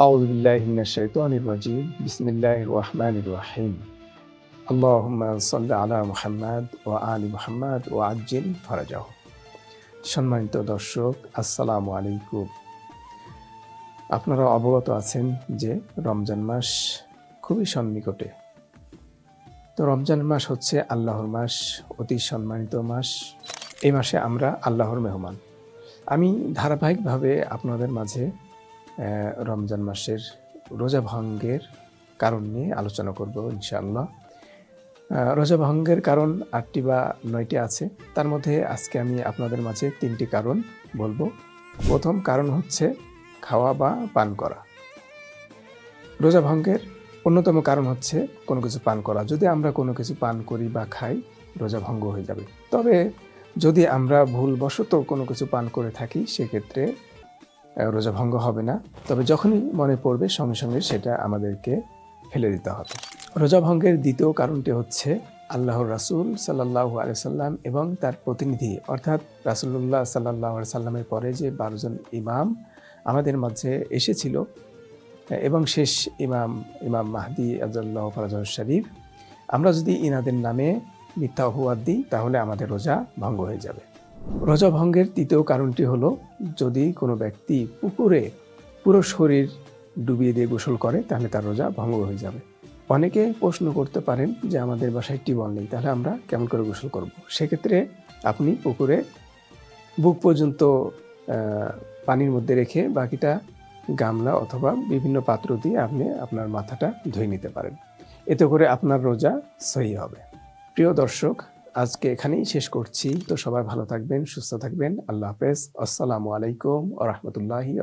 أعوذ بالله من الشيطان الرجيم بسم الله الرحمن الرحيم اللهم صل على محمد وآل محمد وعجل فرجه সম্মানিত দর্শক আসসালামু আলাইকুম আপনারা অবগত আছেন যে রমজান মাস খুবই সন্নিকটে তো রমজান মাস হচ্ছে আল্লাহর মাস অতি সম্মানিত মাস এই মাসে আমরা আল্লাহর মেহমান আমি ধারাবাহিকভাবে আপনাদের মাঝে আহ, রমজান মাসের রোজা ভঙ্গের কারণ নিয়ে আলোচনা করব ইনশাআল্লাহ। রোজা ভঙ্গের কারণ আটটি বা নয়টি আছে। তার মধ্যে আজকে আমি আপনাদের মাঝে তিনটি কারণ বলব। প্রথম কারণ হচ্ছে খাওয়া বা পান করা। রোজা ভঙ্গের অন্যতম কারণ হচ্ছে কোনো কিছু পান করা। যদি আমরা কোনো কিছু পান করি বা খাই, রোজা ভঙ্গ হয়ে যাবে। তবে যদি আমরা ভুলবশত কোনো কিছু পান করে থাকি, সেক্ষেত্রে রোজা ভঙ্গ হবে না। তবে যখনই মনে পড়বে, সঙ্গে সঙ্গে সেটা আমাদেরকে ফেলে দিতে হবে। রোজা ভঙ্গের দ্বিতীয় কারণটি হচ্ছে আল্লাহর রাসূল সাল্লাহ আলাইসাল্লাম এবং তার প্রতিনিধি। অর্থাৎ রাসূলুল্লাহ সাল্লাহ সাল্লামের পরে যে বারোজন ইমাম আমাদের মাঝে এসেছিল, এবং শেষ ইমাম ইমাম মাহদি আবদুল্লাহ ফরাজ শরীফ। আমরা যদি ইনাদের নামে মিথ্যা অপবাদ দিই, তাহলে আমাদের রোজা ভঙ্গ হয়ে যাবে। রোজা ভঙ্গের তৃতীয় কারণটি হলো, যদি কোনো ব্যক্তি পুকুরে পুরো শরীর ডুবিয়ে দিয়ে গোসল করে, তাহলে তার রোজা ভঙ্গ হয়ে যাবে। অনেকে প্রশ্ন করতে পারেন যে, আমাদের বাসায় টিউবওয়েল নেই, তাহলে আমরা কেমন করে গোসল করব? সেক্ষেত্রে আপনি পুকুরে বুক পর্যন্ত পানির মধ্যে রেখে বাকিটা গামলা অথবা বিভিন্ন পাত্র দিয়ে আপনি আপনার মাথাটা ধুয়ে নিতে পারেন। এতে করে আপনার রোজা সহি হবে। প্রিয় দর্শক আজকে এখানেই শেষ করছি। তো সবাই ভালো থাকবেন, সুস্থ থাকবেন। আল্লাহ হাফেজ। আসসালামু আলাইকুম আ রহমতুল্লাহি